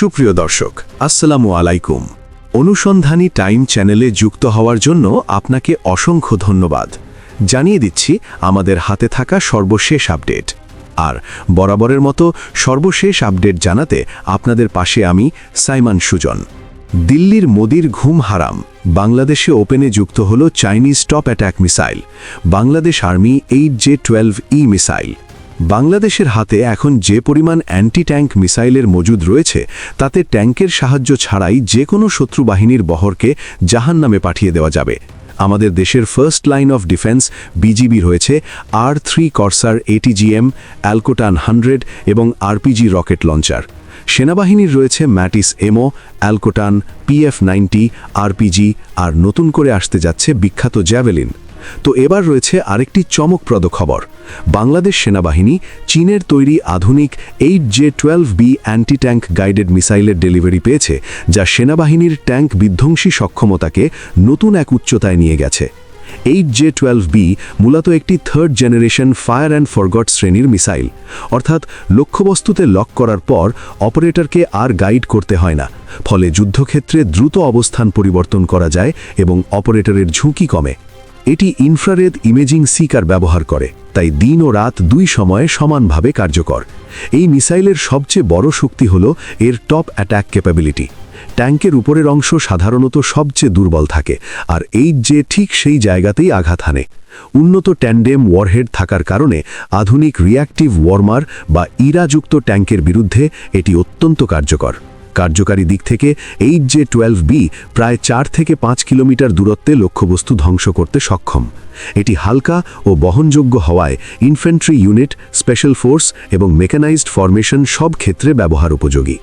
সুপ্রিয় দর্শক, আসসালামু আলাইকুম। অনুসন্ধানী টাইম চ্যানেলে যুক্ত হওয়ার জন্য আপনাকে অসংখ্য ধন্যবাদ। জানিয়ে দিচ্ছি, আমাদের হাতে থাকা সর্বশেষ আপডেট। আর বরাবরের মতো সর্বশেষ আপডেট জানাতে আপনাদের পাশে আমি সাইমান সুজন। দিল্লির মোদির ঘুম হারাম, বাংলাদেশে ওপেনে যুক্ত হল Chinese top attack missile, Bangladesh army H J twelve E missile. বাংলাদেশের হাতে এখন যে পরিমাণ অ্যান্টি ট্যাঙ্ক মিসাইলের মজুদ রয়েছে, তাতে ট্যাঙ্কের সাহায্য ছাড়াই যে কোনো শত্রু বাহিনীর বহরকে জাহান নামে পাঠিয়ে দেওয়া যাবে। আমাদের দেশের first line of defence BGB রয়েছে, আর three Korsar ATGM Alcotan hundred এবং আরপিজি রকেট লঞ্চার। সেনাবাহিনীর রয়েছে Metis M Alcotan PF ninety RPG আর নতুন করে আসতে যাচ্ছে বিখ্যাত জ্যাভেলিন। তো এবার রয়েছে আরেকটি চমকপ্রদ খবর। বাংলাদেশ সেনাবাহিনী চীনের তৈরি আধুনিক H J twelve B anti tank guided মিসাইলের ডেলিভারি পেয়েছে, যা সেনাবাহিনীর ট্যাঙ্ক বিধ্বংসী সক্ষমতাকে নতুন এক উচ্চতায় নিয়ে গেছে। এইট জে টুয়েলভ বি মূলত একটি third generation fire and forget শ্রেণির মিসাইল। অর্থাৎ লক্ষ্যবস্তুতে লক করার পর অপারেটরকে আর গাইড করতে হয় না, ফলে যুদ্ধক্ষেত্রে দ্রুত অবস্থান পরিবর্তন করা যায় এবং অপারেটরের ঝুঁকি কমে। এটি ইনফ্রারেড ইমেজিং সিকার ব্যবহার করে, তাই দিন ও রাত দুই সময়ে সমানভাবে কার্যকর। এই মিসাইলের সবচেয়ে বড় শক্তি হল এর টপ অ্যাট্যাক ক্যাপাবিলিটি। ট্যাঙ্কের উপরের অংশ সাধারণত সবচেয়ে দুর্বল থাকে, আর এই যে ঠিক সেই জায়গাতেই আঘাত হানে। উন্নত ট্যান্ডেম ওয়ারহেড থাকার কারণে আধুনিক রিয়াক্টিভ ওয়ার্মার বা ইরাযুক্ত ট্যাঙ্কের বিরুদ্ধে এটি অত্যন্ত কার্যকর। কার্যকারী দিক থেকে এইট জে টুয়েলভ বি প্রায় চার থেকে পাঁচ কিলোমিটার দূরত্বে লক্ষ্যবস্তু ধ্বংস করতে সক্ষম। এটি হালকা ও বহনযোগ্য হওয়ায় ইনফ্যান্ট্রি ইউনিট, স্পেশাল ফোর্স এবং মেকানাইজড ফরমেশন সব ক্ষেত্রে ব্যবহার উপযোগী।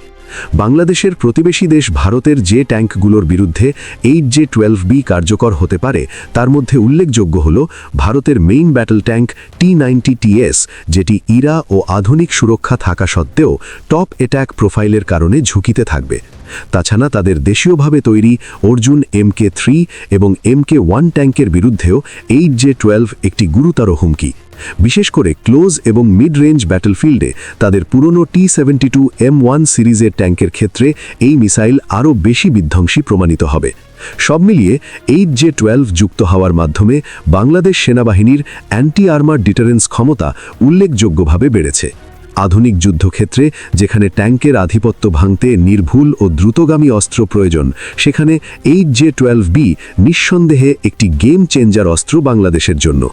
বাংলাদেশের প্রতিবেশী দেশ ভারতের যে ট্যাঙ্কগুলোর বিরুদ্ধে এইট জে টুয়েলভ বি কার্যকর হতে পারে, তার মধ্যে উল্লেখযোগ্য হল ভারতের main battle tank T ninety TS যেটি ইরা ও আধুনিক সুরক্ষা থাকা সত্ত্বেও টপ অ্যাট্যাক প্রোফাইলের কারণে ঝুঁকিতে থাকবে। তাছাড়া তাদের দেশীয়ভাবে তৈরি অর্জুন এম কে থ্রি এবং এম কে ওয়ান ট্যাঙ্কের বিরুদ্ধেও এইট জে টুয়েলভ একটি গুরুতর হুমকি। বিশেষ করে ক্লোজ এবং মিড রেঞ্জ ব্যাটলফিল্ডে তাদের পুরনো T seventy two M one সিরিজের ট্যাঙ্কের ক্ষেত্রে এই মিসাইল আরও বেশি বিধ্বংসী প্রমাণিত হবে। সব মিলিয়ে এইট জে টুয়েলভ যুক্ত হওয়ার মাধ্যমে বাংলাদেশ সেনাবাহিনীর অ্যান্টি আর্মার ডিটারেন্স ক্ষমতা উল্লেখযোগ্যভাবে বেড়েছে। আধুনিক যুদ্ধক্ষেত্রে যেখানে ট্যাঙ্কের আধিপত্য ভাঙতে নির্ভুল ও দ্রুতগামী অস্ত্র প্রয়োজন, সেখানে এইট জে টুয়েলভ বি নিঃসন্দেহে একটি গেম চেঞ্জার অস্ত্র বাংলাদেশের জন্য।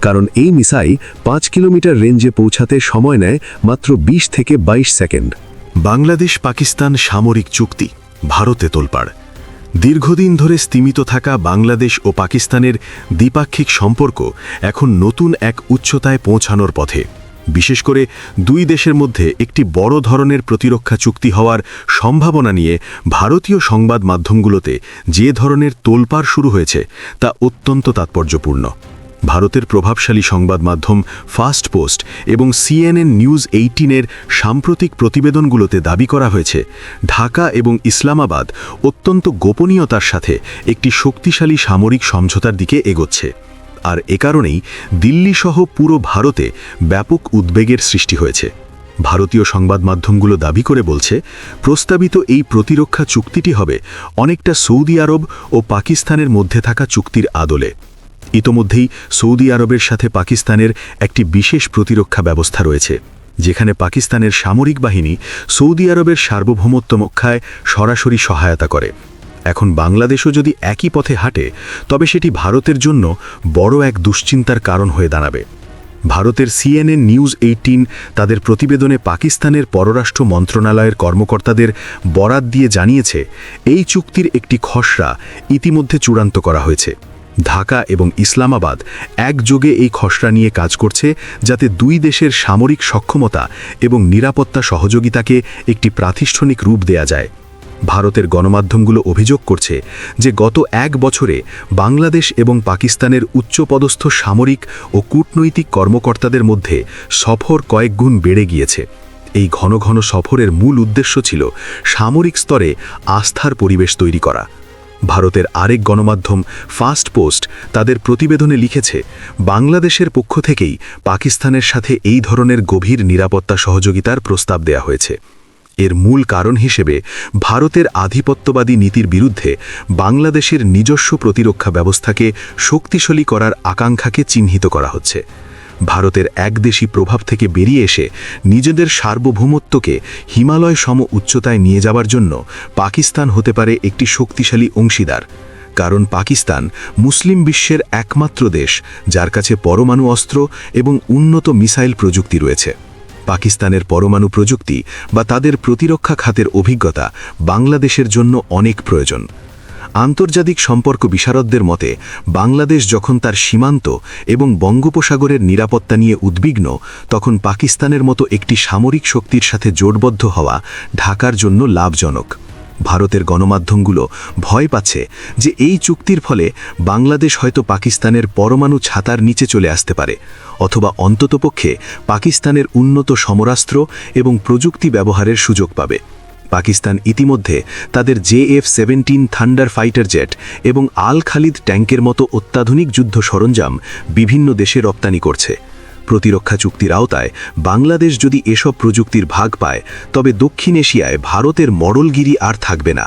কারণ এই মিসাইল পাঁচ কিলোমিটার রেঞ্জে পৌঁছাতে সময় নেয় মাত্র ২০ থেকে ২২ সেকেন্ড। বাংলাদেশ পাকিস্তান সামরিক চুক্তি, ভারতে তোলপাড়। দীর্ঘদিন ধরে স্তিমিত থাকা বাংলাদেশ ও পাকিস্তানের দ্বিপাক্ষিক সম্পর্ক এখন নতুন এক উচ্চতায় পৌঁছানোর পথে। বিশেষ করে দুই দেশের মধ্যে একটি বড় ধরনের প্রতিরক্ষা চুক্তি হওয়ার সম্ভাবনা নিয়ে ভারতীয় সংবাদ মাধ্যমগুলোতে যে ধরনের তোলপাড় শুরু হয়েছে তা অত্যন্ত তাৎপর্যপূর্ণ। ভারতের প্রভাবশালী সংবাদ মাধ্যম ফাস্ট পোস্ট এবং সিএনএন নিউজ এইটিনের সাম্প্রতিক প্রতিবেদনগুলোতে দাবি করা হয়েছে, ঢাকা এবং ইসলামাবাদ অত্যন্ত গোপনীয়তার সাথে একটি শক্তিশালী সামরিক সমঝোতার দিকে এগোচ্ছে। আর এ কারণেই দিল্লিসহ পুরো ভারতে ব্যাপক উদ্বেগের সৃষ্টি হয়েছে। ভারতীয় সংবাদ মাধ্যমগুলো দাবি করে বলছে, প্রস্তাবিত এই প্রতিরক্ষা চুক্তিটি হবে অনেকটা সৌদি আরব ও পাকিস্তানের মধ্যে থাকা চুক্তির আদলে। ইতোমধ্যেই সৌদি আরবের সাথে পাকিস্তানের একটি বিশেষ প্রতিরক্ষা ব্যবস্থা রয়েছে, যেখানে পাকিস্তানের সামরিক বাহিনী সৌদি আরবের সার্বভৌমত্ব রক্ষায় সরাসরি সহায়তা করে। এখন বাংলাদেশও যদি একই পথে হাঁটে, তবে সেটি ভারতের জন্য বড় এক দুশ্চিন্তার কারণ হয়ে দাঁড়াবে। ভারতের সিএনএন নিউজ এইটিন তাদের প্রতিবেদনে পাকিস্তানের পররাষ্ট্র মন্ত্রণালয়ের কর্মকর্তাদের বরাত দিয়ে জানিয়েছে, এই চুক্তির একটি খসড়া ইতিমধ্যে চূড়ান্ত করা হয়েছে। ঢাকা এবং ইসলামাবাদ একযোগে এই খসড়া নিয়ে কাজ করছে যাতে দুই দেশের সামরিক সক্ষমতা এবং নিরাপত্তা সহযোগিতাকে একটি প্রাতিষ্ঠানিক রূপ দেয়া যায়। ভারতের গণমাধ্যমগুলো অভিযোগ করছে যে গত এক বছরে বাংলাদেশ এবং পাকিস্তানের উচ্চপদস্থ সামরিক ও কূটনৈতিক কর্মকর্তাদের মধ্যে সফর কয়েক গুণ বেড়ে গিয়েছে। এই ঘন ঘন সফরের মূল উদ্দেশ্য ছিল সামরিক স্তরে আস্থার পরিবেশ তৈরি করা। ভারতের আরেক গণমাধ্যম ফাস্ট পোস্ট তাদের প্রতিবেদনে লিখেছে, বাংলাদেশের পক্ষ থেকেই পাকিস্তানের সাথে এই ধরনের গভীর নিরাপত্তা সহযোগিতার প্রস্তাব দেয়া হয়েছে। এর মূল কারণ হিসেবে ভারতের আধিপত্যবাদী নীতির বিরুদ্ধে বাংলাদেশের নিজস্ব প্রতিরক্ষা ব্যবস্থাকে শক্তিশালী করার আকাঙ্ক্ষাকে চিহ্নিত করা হচ্ছে। ভারতের একদেশী প্রভাব থেকে বেরিয়ে এসে নিজেদের সার্বভৌমত্বকে হিমালয় সম উচ্চতায় নিয়ে যাওয়ার জন্য পাকিস্তান হতে পারে একটি শক্তিশালী অংশীদার। কারণ পাকিস্তান মুসলিম বিশ্বের একমাত্র দেশ, যার কাছে পরমাণু অস্ত্র এবং উন্নত মিসাইল প্রযুক্তি রয়েছে। পাকিস্তানের পরমাণু প্রযুক্তি বা তাদের প্রতিরক্ষা খাতের অভিজ্ঞতা বাংলাদেশের জন্য অনেক প্রয়োজন। আন্তর্জাতিক সম্পর্ক বিশারদদের মতে, বাংলাদেশ যখন তার সীমান্ত এবং বঙ্গোপসাগরের নিরাপত্তা নিয়ে উদ্বিগ্ন, তখন পাকিস্তানের মতো একটি সামরিক শক্তির সাথে জোটবদ্ধ হওয়া ঢাকার জন্য লাভজনক। ভারতের গণমাধ্যমগুলো ভয় পাচ্ছে যে এই চুক্তির ফলে বাংলাদেশ হয়তো পাকিস্তানের পরমাণু ছাতার নিচে চলে আসতে পারে, অথবা অন্ততপক্ষে পাকিস্তানের উন্নত সমরাস্ত্র এবং প্রযুক্তি ব্যবহারের সুযোগ পাবে। পাকিস্তান ইতিমধ্যে তাদের JF seventeen Thunder fighter jet এবং আল খালিদ ট্যাঙ্কের মতো অত্যাধুনিক যুদ্ধ সরঞ্জাম বিভিন্ন দেশে রপ্তানি করছে। প্রতিরক্ষা চুক্তির আওতায় বাংলাদেশ যদি এসব প্রযুক্তির ভাগ পায়, তবে দক্ষিণ এশিয়ায় ভারতের মডলগিরি আর থাকবে না।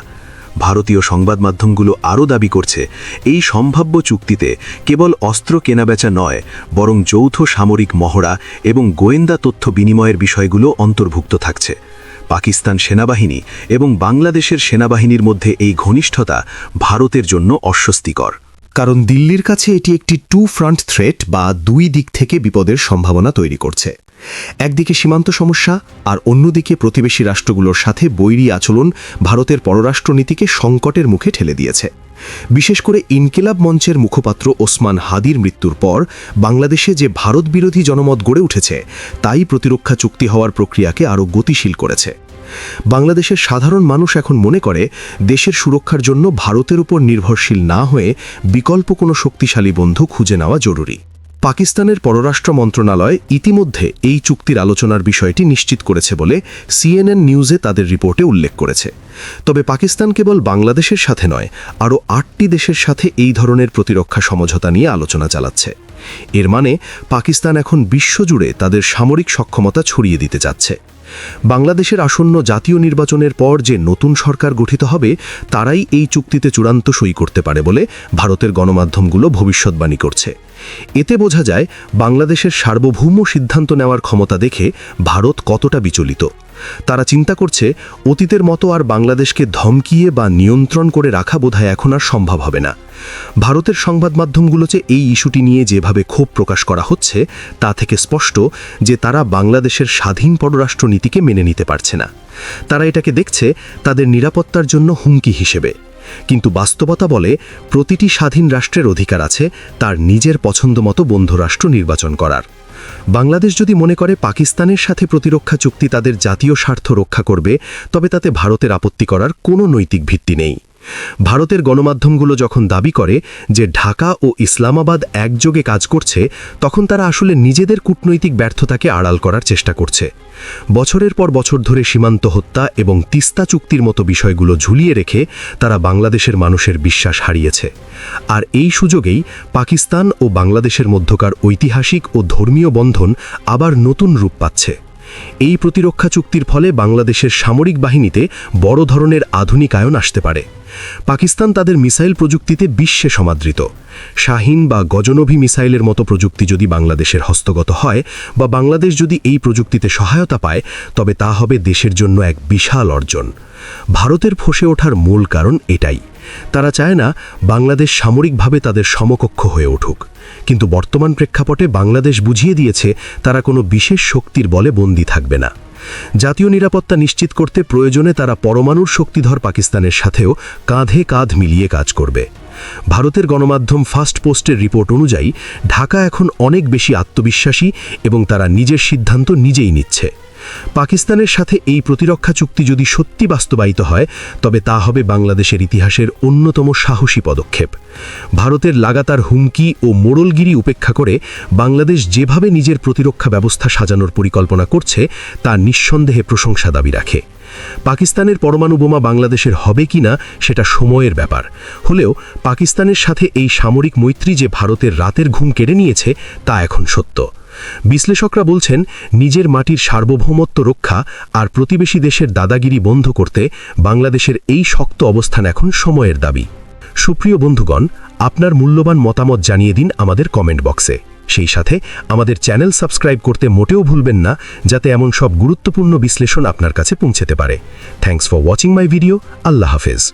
ভারতীয় সংবাদ মাধ্যমগুলো আরও দাবি করছে, এই সম্ভাব্য চুক্তিতে কেবল অস্ত্র কেনাবেচা নয়, বরং যৌথ সামরিক মহড়া এবং গোয়েন্দা তথ্য বিনিময়ের বিষয়গুলো অন্তর্ভুক্ত থাকছে। পাকিস্তান সেনাবাহিনী এবং বাংলাদেশের সেনাবাহিনীর মধ্যে এই ঘনিষ্ঠতা ভারতের জন্য অস্বস্তিকর। কারণ দিল্লির কাছে এটি একটি টু ফ্রন্ট থ্রেট বা দুই দিক থেকে বিপদের সম্ভাবনা তৈরি করছে। একদিকে সীমান্ত সমস্যা আর অন্যদিকে প্রতিবেশী রাষ্ট্রগুলোর সাথে বৈরী আচরণ ভারতের পররাষ্ট্রনীতিকে সংকটের মুখে ঠেলে দিয়েছে। বিশেষ করে ইনকিলাব মঞ্চের মুখপাত্র ওসমান হাদির মৃত্যুর পর বাংলাদেশে যে ভারত বিরোধী জনমত গড়ে উঠেছে, তাই প্রতিরক্ষা চুক্তি হওয়ার প্রক্রিয়াকে আরও গতিশীল করেছে। বাংলাদেশের সাধারণ মানুষ এখন মনে করে, দেশের সুরক্ষার জন্য ভারতের উপর নির্ভরশীল না হয়ে বিকল্প কোনো শক্তিশালী বন্ধু খুঁজে নেওয়া জরুরি। পাকিস্তানের পররাষ্ট্র মন্ত্রণালয় ইতিমধ্যে এই চুক্তির আলোচনার বিষয়টি নিশ্চিত করেছে বলে সিএনএন নিউজে তাদের রিপোর্টে উল্লেখ করেছে। তবে পাকিস্তান কেবল বাংলাদেশের সাথে নয়, আরও আটটি দেশের সাথে এই ধরনের প্রতিরক্ষা সমঝোতা নিয়ে আলোচনা চালাচ্ছে। এর মানে পাকিস্তান এখন বিশ্বজুড়ে তাদের সামরিক সক্ষমতা ছড়িয়ে দিতে চাচ্ছে। বাংলাদেশের আসন্ন জাতীয় নির্বাচনের পর যে নতুন সরকার গঠিত হবে, তারাই এই চুক্তিতে চূড়ান্ত সই করতে পারে বলে ভারতের গণমাধ্যমগুলো ভবিষ্যৎবাণী করছে। এতে বোঝা যায়, বাংলাদেশের সার্বভৌম সিদ্ধান্ত নেওয়ার ক্ষমতা দেখে ভারত কতটা বিচলিত। তারা চিন্তা করছে, অতীতের মতো আর বাংলাদেশকে ধমকিয়ে বা নিয়ন্ত্রণ করে রাখা বোধহয় এখন আর সম্ভব হবে না। ভারতের সংবাদ মাধ্যমগুলোতে এই ইস্যুটি নিয়ে যেভাবে ক্ষোভ প্রকাশ করা হচ্ছে, তা থেকে স্পষ্ট যে তারা বাংলাদেশের স্বাধীন পররাষ্ট্র নীতিকে মেনে নিতে পারছে না। তারা এটাকে দেখছে তাদের নিরাপত্তার জন্য হুমকি হিসেবে। কিন্তু বাস্তবতা বলে প্রতিটি স্বাধীন রাষ্ট্রের অধিকার আছে তার নিজের পছন্দমতো বন্ধুরাষ্ট্র নির্বাচন করার। বাংলাদেশ যদি মনে করে পাকিস্তানের সাথে প্রতিরক্ষা চুক্তি তাদের জাতীয় স্বার্থ রক্ষা করবে, তবে তাতে ভারতের আপত্তি করার কোনো নৈতিক ভিত্তি নেই। ভারতের গণমাধ্যমগুলো যখন দাবি করে যে ঢাকা ও ইসলামাবাদ একযোগে কাজ করছে, তখন তারা আসলে নিজেদের কূটনৈতিক ব্যর্থতাকে আড়াল করার চেষ্টা করছে। বছরের পর বছর ধরে সীমান্ত হত্যা এবং তিস্তা চুক্তির মতো বিষয়গুলো ঝুলিয়ে রেখে তারা বাংলাদেশের মানুষের বিশ্বাস হারিয়েছে। আর এই সুযোগেই পাকিস্তান ও বাংলাদেশের মধ্যকার ঐতিহাসিক ও ধর্মীয় বন্ধন আবার নতুন রূপ পাচ্ছে। এই প্রতিরক্ষা চুক্তির ফলে বাংলাদেশের সামরিক বাহিনীতে বড় ধরনের আধুনিকায়ন আসতে পারে। পাকিস্তান তাদের মিসাইল প্রযুক্তিতে বিশ্বে সমাদৃত। শাহিন বা গজনভি মিসাইলের মতো প্রযুক্তি যদি বাংলাদেশের হস্তগত হয় বা বাংলাদেশ যদি এই প্রযুক্তিতে সহায়তা পায়, তবে তা হবে দেশের জন্য এক বিশাল অর্জন। ভারতের ফসে ওঠার মূল কারণ এটাই। তারা চায় না বাংলাদেশ সামরিকভাবে তাদের সমকক্ষ হয়ে উঠুক। কিন্তু বর্তমান প্রেক্ষাপটে বাংলাদেশ বুঝিয়ে দিয়েছে তারা কোনো বিশেষ শক্তির বলে বন্দী থাকবে না। জাতীয় নিরাপত্তা নিশ্চিত করতে প্রয়োজনে তারা পরমাণুর শক্তিধর পাকিস্তানের সাথেও কাঁধে কাঁধ মিলিয়ে কাজ করবে। ভারতের গণমাধ্যম ফার্স্ট পোস্টের রিপোর্ট অনুযায়ী, ঢাকা এখন অনেক বেশি আত্মবিশ্বাসী এবং তারা নিজের সিদ্ধান্ত নিজেই নিচ্ছে। পাকিস্তানের সাথে এই প্রতিরক্ষা চুক্তি যদি সত্যি বাস্তবায়িত হয়, তবে তা হবে বাংলাদেশের ইতিহাসের অন্যতম সাহসী পদক্ষেপ। ভারতের লাগাতার হুমকি ও মোড়লগিরি উপেক্ষা করে বাংলাদেশ যেভাবে নিজের প্রতিরক্ষা ব্যবস্থা সাজানোর পরিকল্পনা করছে, তা নিঃসন্দেহে প্রশংসা দাবি রাখে। পাকিস্তানের পরমাণু বোমা বাংলাদেশের হবে কি না সেটা সময়ের ব্যাপার। হলেও পাকিস্তানের সাথে এই সামরিক মৈত্রী যে ভারতের রাতের ঘুম কেড়ে নিয়েছে, তা এখন সত্য। বিশ্লেষকরা বলছেন, নিজের মাটির সার্বভৌমত্ব রক্ষা আর প্রতিবেশী দেশের দাদাগিরি বন্ধ করতে বাংলাদেশের এই শক্ত অবস্থান এখন সময়ের দাবি। সুপ্রিয় বন্ধুগণ, আপনার মূল্যবান মতামত জানিয়ে দিন আমাদের কমেন্ট বক্সে। সেই সাথে আমাদের চ্যানেল সাবস্ক্রাইব করতে মোটেও ভুলবেন না, যাতে এমন সব গুরুত্বপূর্ণ বিশ্লেষণ আপনার কাছে পৌঁছতে পারে। Thanks for watching my video. আল্লাহ হাফেজ।